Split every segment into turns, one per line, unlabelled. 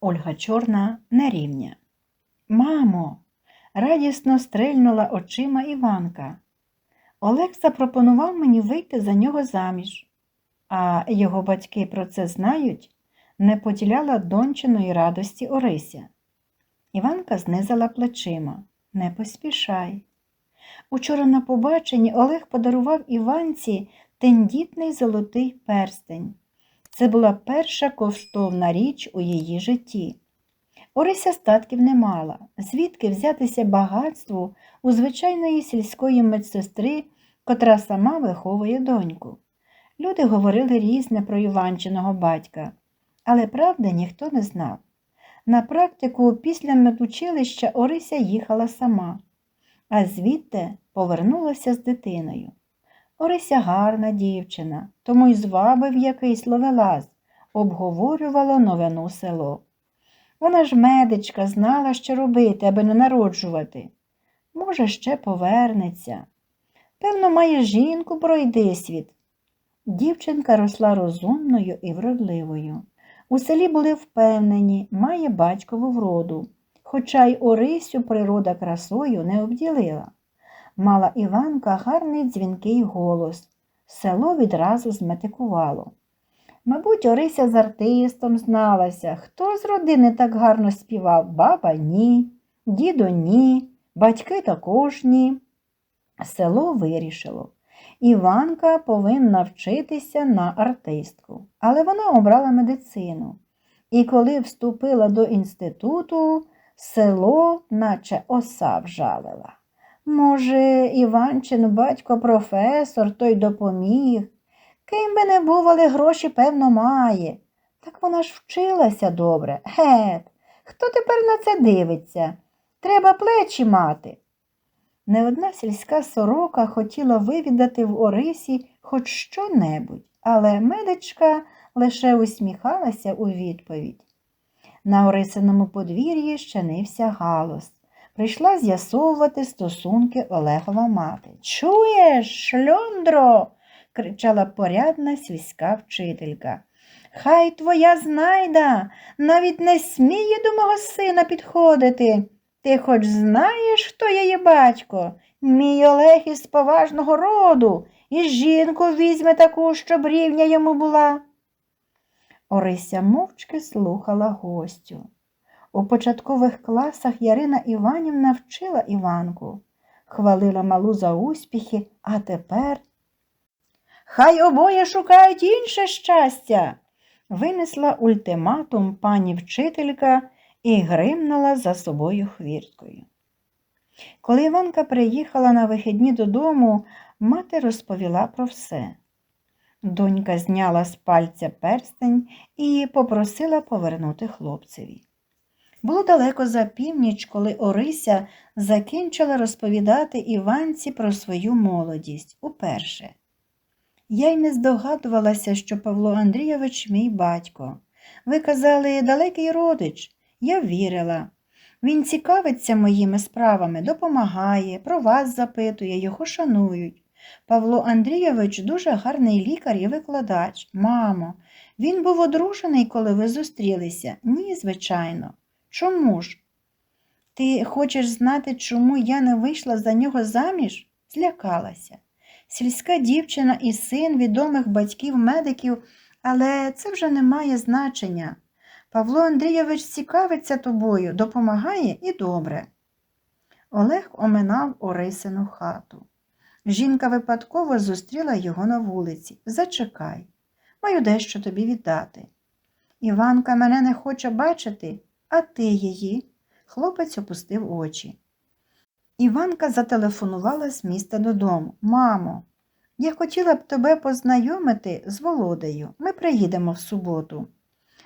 Ольга Чорна на рівня. Мамо, радісно стрельнула очима Іванка. Олег запропонував мені вийти за нього заміж. А його батьки про це знають, не поділяла дончиної радості Орися. Іванка знизила плечима. Не поспішай. Учора на побаченні Олег подарував Іванці тендітний золотий перстень. Це була перша коштовна річ у її житті. Орися статків не мала, звідки взятися багатству у звичайної сільської медсестри, котра сама виховує доньку. Люди говорили різне про Іванчиного батька, але правди ніхто не знав. На практику після медучилища Орися їхала сама, а звідти повернулася з дитиною. Орися гарна дівчина, тому й звабив якийсь ловелаз, обговорювало новину село. Вона ж медичка знала, що робити, аби не народжувати. Може, ще повернеться. Певно, має жінку пройди світ. Дівчинка росла розумною і вродливою. У селі були впевнені, має батькову вроду, хоча й Орисю природа красою не обділила. Мала Іванка гарний дзвінкий голос. Село відразу зметикувало. Мабуть, Орися з артистом зналася, хто з родини так гарно співав, баба ні, дідо ні, батьки також ні. Село вирішило. Іванка повинна вчитися на артистку, але вона обрала медицину. І коли вступила до інституту, село наче оса вжалила. Може, Іванчин батько професор, той допоміг. Ким би не був, але гроші, певно, має. Так вона ж вчилася добре. Гет, хто тепер на це дивиться? Треба плечі мати. Не одна сільська сорока хотіла вивідати в Орисі хоч що-небудь, але медичка лише усміхалася у відповідь. На Орисиному подвір'ї щинився галас. Прийшла з'ясовувати стосунки Олегова мати. Чуєш, шльондро? кричала порядна сільська вчителька. Хай твоя знайда навіть не сміє до мого сина підходити. Ти хоч знаєш, хто її батько? Мій Олег із поважного роду, і жінку візьме таку, щоб рівня йому була. Орися мовчки слухала гостю. У початкових класах Ярина Іванівна вчила Іванку, хвалила малу за успіхи, а тепер. Хай обоє шукають інше щастя, винесла ультиматум пані вчителька і гримнула за собою хвірткою. Коли Іванка приїхала на вихідні додому, мати розповіла про все. Донька зняла з пальця перстень і попросила повернути хлопцеві. Було далеко за північ, коли Орися закінчила розповідати Іванці про свою молодість уперше. Я й не здогадувалася, що Павло Андрійович мій батько. Ви казали, далекий родич. Я вірила. Він цікавиться моїми справами, допомагає, про вас запитує, його шанують. Павло Андрійович дуже гарний лікар і викладач. Мамо, він був одружений, коли ви зустрілися? Ні, звичайно. Чому ж? Ти хочеш знати, чому я не вийшла за нього заміж? Злякалася. Сільська дівчина і син відомих батьків-медиків, але це вже не має значення. Павло Андрійович цікавиться тобою, допомагає і добре. Олег оминав Орисину хату. Жінка випадково зустріла його на вулиці. Зачекай, маю дещо тобі віддати. Іванка мене не хоче бачити, а ти її. Хлопець опустив очі. Іванка зателефонувала з міста додому. Мамо, я хотіла б тебе познайомити з Володею. Ми приїдемо в суботу.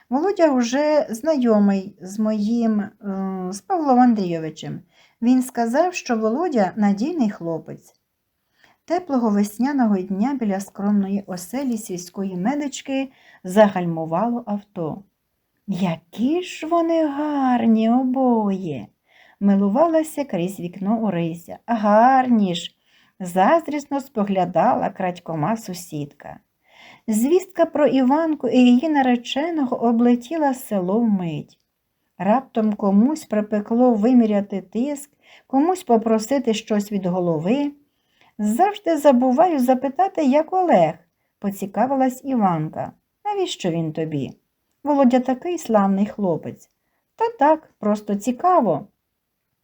Володя вже знайомий з моїм, е, з Павлом Андрійовичем. Він сказав, що Володя надійний хлопець. Теплого весняного дня біля скромної оселі сільської медички загальмувало авто. Які ж вони гарні обоє, милувалася крізь вікно Орися. Гарні ж, заздрісно споглядала крадькома сусідка. Звістка про Іванку і її нареченого облетіла село вмить. Раптом комусь припекло виміряти тиск, комусь попросити щось від голови. Завжди забуваю запитати, як Олег, поцікавилась Іванка. Навіщо він тобі? Володя такий славний хлопець. Та так, просто цікаво.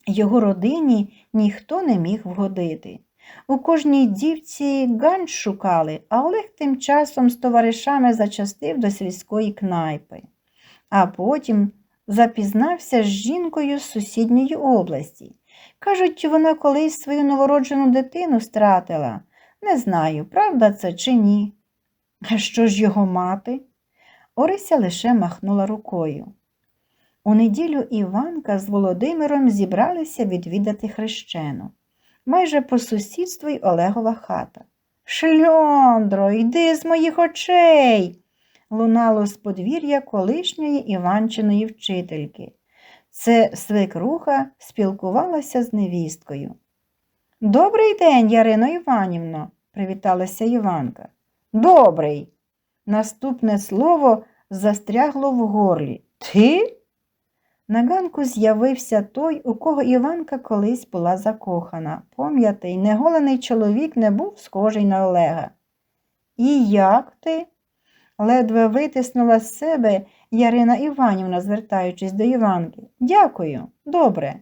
Його родині ніхто не міг вгодити. У кожній дівці ганч шукали, а Олег тим часом з товаришами зачастив до сільської кнайпи, а потім запізнався з жінкою з сусідньої області. Кажуть, вона колись свою новороджену дитину стратила. Не знаю, правда це чи ні. А що ж його мати? Орися лише махнула рукою. У неділю Іванка з Володимиром зібралися відвідати хрещену. Майже по сусідству й Олегова хата. Шльондро, йди з моїх очей. лунало з подвір'я колишньої Іванчиної вчительки. Це свекруха спілкувалася з невісткою. Добрий день, Ярино Іванівно, привіталася Іванка. Добрий. Наступне слово застрягло в горлі. Ти? На ганку з'явився той, у кого Іванка колись була закохана. Пом'ятий, неголений чоловік не був схожий на Олега. І як ти? ледве витиснула з себе Ярина Іванівна, звертаючись до Іванки. Дякую, добре.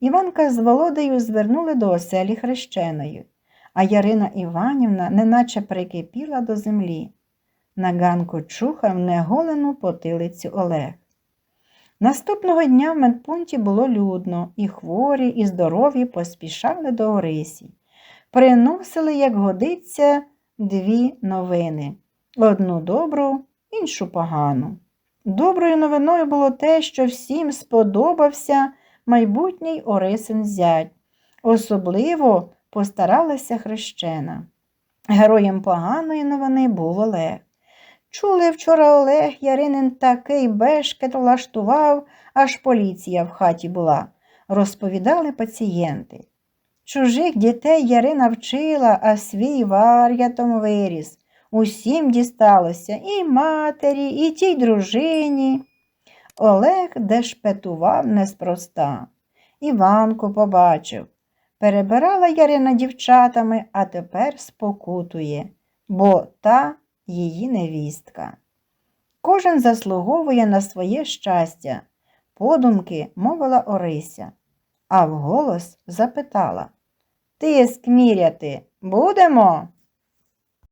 Іванка з Володею звернули до оселі хрещеної, а Ярина Іванівна неначе прикипіла до землі. На ганку чухав неголену потилицю Олег. Наступного дня в медпункті було людно, і хворі, і здорові поспішали до Орисі. Приносили, як годиться, дві новини одну добру, іншу погану. Доброю новиною було те, що всім сподобався майбутній Орисин зять. Особливо постаралася хрещена. Героєм поганої новини був Олег. Чули вчора Олег Яринин такий бешкет влаштував, аж поліція в хаті була, розповідали пацієнти. Чужих дітей Ярина вчила, а свій вар'ятом виріс. Усім дісталося і матері, і тій дружині. Олег дешпетував неспроста. Іванку побачив. Перебирала Ярина дівчатами, а тепер спокутує, бо та її невістка. Кожен заслуговує на своє щастя, подумки мовила Орися, а вголос запитала Ти скміряти будемо?